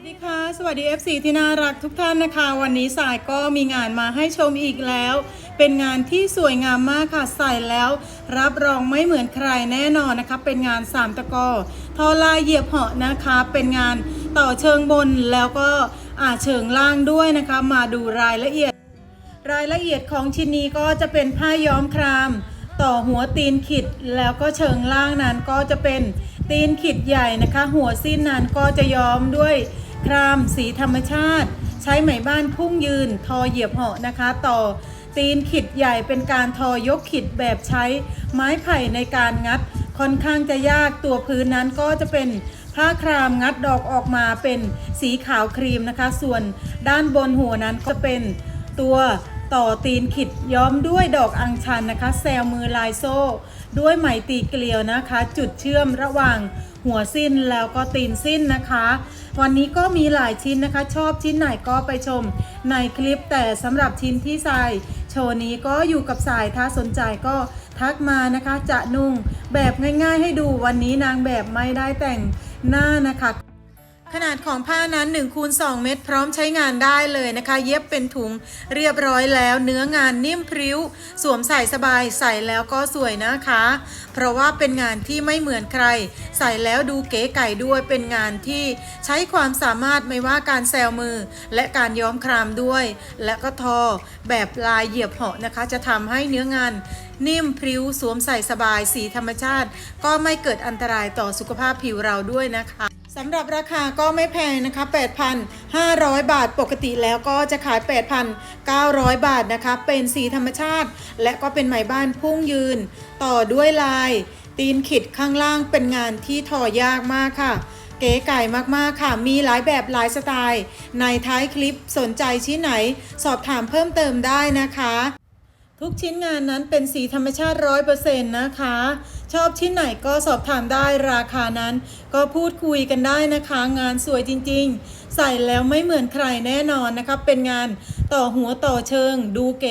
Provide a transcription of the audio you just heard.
สวัสดีค่ะ สวัสดี FC ที่น่ารักทุกท่านนะคะ วันนี้สายก็มีงานมาให้ชมอีกแล้ว เป็นงานที่สวยงามมากค่ะใส่แล้ว รับรองไม่เหมือนใครแน่นอนนะคะ เป็นงานสามตะกอทอลายเหยียบเหาะนะคะ เป็นงานต่อเชิงบนแล้วก็อาเชิงล่างด้วยนะคะ มาดูรายละเอียด รายละเอียดของชิ้นนี้ก็จะเป็นผ้าย้อมคราม ต่อหัวตีนขิดแล้วก็เชิงล่างนั้นก็จะเป็นตีนขิดใหญ่นะคะ หัวสิ้นนั้นก็จะย้อมด้วย ครามสีธรรมชาติ ใช้ไหมบ้านพุ่งยืน ทอเหยียบเหาะนะคะ ต่อตีนขิดใหญ่เป็นการทอยกขิดแบบใช้ไม้ไผ่ในการงัด ค่อนข้างจะยากตัวพื้นนั้นก็จะเป็นผ้าครามงัดดอกออกมาเป็นสีขาวครีมนะคะ ส่วนด้านบนหัวนั้นก็เป็นตัว ต่อตีนขิดย้อมด้วยดอกอัญชันนะคะ แซลมือลายโซ่ ด้วยไหมตีเกลียวนะคะ จุดเชื่อมระหว่างหัวสิ้นแล้วก็ตีนสิ้นนะคะ วันนี้ก็มีหลายชิ้นนะคะ ชอบชิ้นไหนก็ไปชมในคลิปแต่สำหรับชิ้นที่ใส่โชว์นี้ก็อยู่กับสายถ้าสนใจก็ทักมานะคะ จะนุ่งแบบง่ายๆให้ดูวันนี้นางแบบไม่ได้แต่งหน้านะคะ ขนาดของผ้านั้น1คูณ2เม็ดพร้อมใช้งานได้เลยนะคะ เย็บเป็นถุงเรียบร้อยแล้ว เนื้องานนิ่มพริ้ว สวมใส่สบายใส่แล้วก็สวยนะคะ เพราะว่าเป็นงานที่ไม่เหมือนใคร ใส่แล้วดูเก๋ไก่ด้วยเป็นงานที่ใช้ความสามารถไม่ว่าการแซวมือ และการย้อมครามด้วย และก็ทอแบบลายเหยียบเหาะนะคะ จะทำให้เนื้องานนิ่มพริ้วสวมใส่สบายสีธรรมชาติ ก็ไม่เกิดอันตรายต่อสุขภาพผิวเราด้วยนะคะ สำหรับราคาก็ไม่แพงนะคะ 8,500 บาทปกติแล้วก็จะขาย 8,900 บาทนะคะ เป็นสีธรรมชาติ และก็เป็นไหมบ้านพุ่งยืน ต่อด้วยลาย ตีนขิดข้างล่างเป็นงานที่ทอยากมากค่ะ เก๋ไก่มากๆค่ะ มีหลายแบบหลายสไตล์ ในท้ายคลิปสนใจชิ้นไหน สอบถามเพิ่มเติมได้นะคะ ทุกชิ้นงานนั้นเป็นสีธรรมชาติร้อยเปอร์เซ็นต์นะคะ ชอบชิ้นไหนก็สอบถามได้ราคานั้น ก็พูดคุยกันได้นะคะ งานสวยจริงๆ ใส่แล้วไม่เหมือนใครแน่นอนนะคะ เป็นงานต่อหัวต่อเชิงดูเก๋